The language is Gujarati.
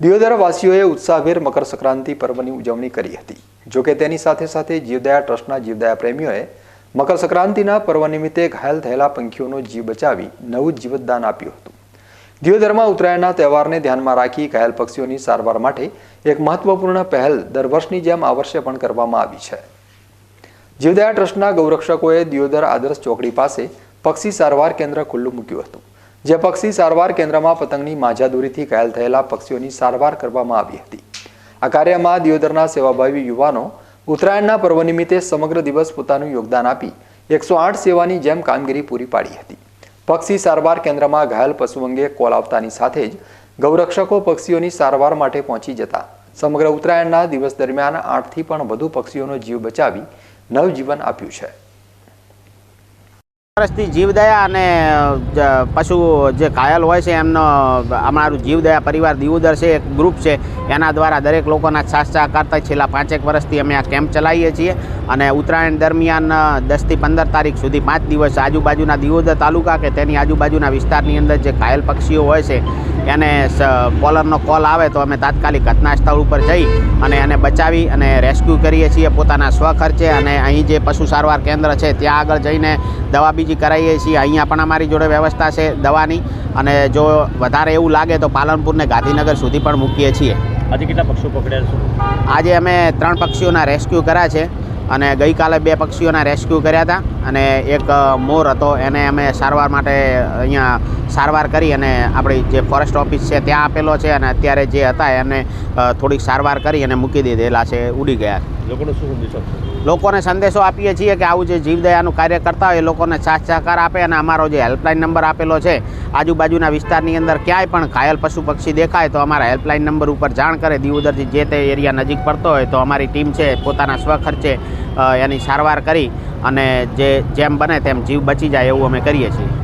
દિયોદર વાસીઓએ ઉત્સાહભેર મકર સંક્રાંતિ પર્વની ઉજવણી કરી હતી. જોકે તેની સાથે સાથે જીવદયા ટ્રસ્ટના જીવદયા પ્રેમીઓએ મકર સંક્રાંતિના પર્વ નિમિત્તે ઘાયલ થયેલા પંખીઓનો જીવ બચાવી નવું જીવતદાન આપ્યું હતું. દિયોદરમાં ઉત્તરાયણના તહેવારને ધ્યાનમાં રાખી ઘાયલ પક્ષીઓની સારવાર માટે એક મહત્વપૂર્ણ પહેલ દર વર્ષની જેમ આ વર્ષે પણ કરવામાં આવી છે. જીવદયા ટ્રસ્ટના ગૌરક્ષકોએ દિયોદર આદર્શ ચોકડી પાસે પક્ષી સારવાર કેન્દ્ર ખુલ્લું મૂક્યું હતું. જે પક્ષી સારવાર કેન્દ્રમાં પતંગની માજાદોરીથી ઘાયલ થયેલા પક્ષીઓની સારવાર કરવામાં આવી હતી. આ કાર્યમાં દિયોદરના સેવાભાવી યુવાનો ઉત્તરાયણના પર્વ નિમિત્તે સમગ્ર દિવસ પોતાનું યોગદાન આપી એકસો આઠ સેવાની જેમ કામગીરી પૂરી પાડી હતી. પક્ષી સારવાર કેન્દ્રમાં ઘાયલ પશુ અંગે કોલ આવતાની સાથે જ ગૌરક્ષકો પક્ષીઓની સારવાર માટે પહોંચી જતા સમગ્ર ઉત્તરાયણના દિવસ દરમિયાન આઠથી પણ વધુ પક્ષીઓનો જીવ બચાવી નવજીવન આપ્યું છે. વર્ષથી જીવદયા અને પશુ જે ઘાયલ હોય છે, એમનો અમારું જીવદયા પરિવાર દીવુદર છે, એક ગ્રુપ છે, એના દ્વારા દરેક લોકોના સાથ કરતા છેલ્લા પાંચેક વર્ષથી અમે આ કેમ્પ ચલાવીએ છીએ અને ઉત્તરાયણ દરમિયાન દસથી પંદર તારીખ સુધી પાંચ દિવસ આજુબાજુના દીવુદર તાલુકા કે તેની આજુબાજુના વિસ્તારની અંદર જે ઘાયલ પક્ષીઓ હોય છે, એને કોલરનો કોલ આવે તો અમે તાત્કાલિક ઘટના સ્થળ ઉપર જઈ અને એને બચાવી અને રેસ્ક્યુ કરીએ છીએ પોતાના સ્વખર્ચે અને અહીં જે પશુ સારવાર કેન્દ્ર છે, ત્યાં આગળ જઈને દવા બીજી કરાવીએ છીએ. અહીંયા પણ અમારી જોડે વ્યવસ્થા છે દવાની. અને જો વધારે એવું લાગે તો પાલનપુરને ગાંધીનગર સુધી પણ મૂકીએ છીએ. આજે કેટલા પક્ષીઓ પકડ્યા છે? આજે અમે ત્રણ પક્ષીઓના રેસ્ક્યુ કર્યા છે. અને ગઈકાલે બે પક્ષીઓના રેસ્ક્યુ કર્યા હતા. અને એક મોર હતો. એને અમે સારવાર માટે અહીંયા સારવાર કરી અને આપણી જે ફોરેસ્ટ ઓફિસ છે ત્યાં આપેલો છે. અને અત્યારે જે હતા એને થોડીક સારવાર કરી અને મૂકી દીધેલા છે. ઉડી ગયા લોકોનો શું સંદેશો લોકોને સંદેશો આપીએ છીએ કે આવું જે જીવદયાનું કાર્ય કરતા હોય એ લોકોને સાથ સહકાર આપે અને અમારો જે હેલ્પલાઇન નંબર આપેલો છે, આજુબાજુના વિસ્તારની અંદર ક્યાંય પણ ઘાયલ પશુ પક્ષી દેખાય તો અમારા હેલ્પલાઇન નંબર ઉપર જાણ કરે. દીવદરથી જે તે એરિયા નજીક પડતો હોય તો અમારી ટીમ છે, પોતાના સ્વખર્ચે એની સારવાર કરી અને જે, જેમ બને તેમ જીવ બચી જાય એવું અમે કરીએ છીએ.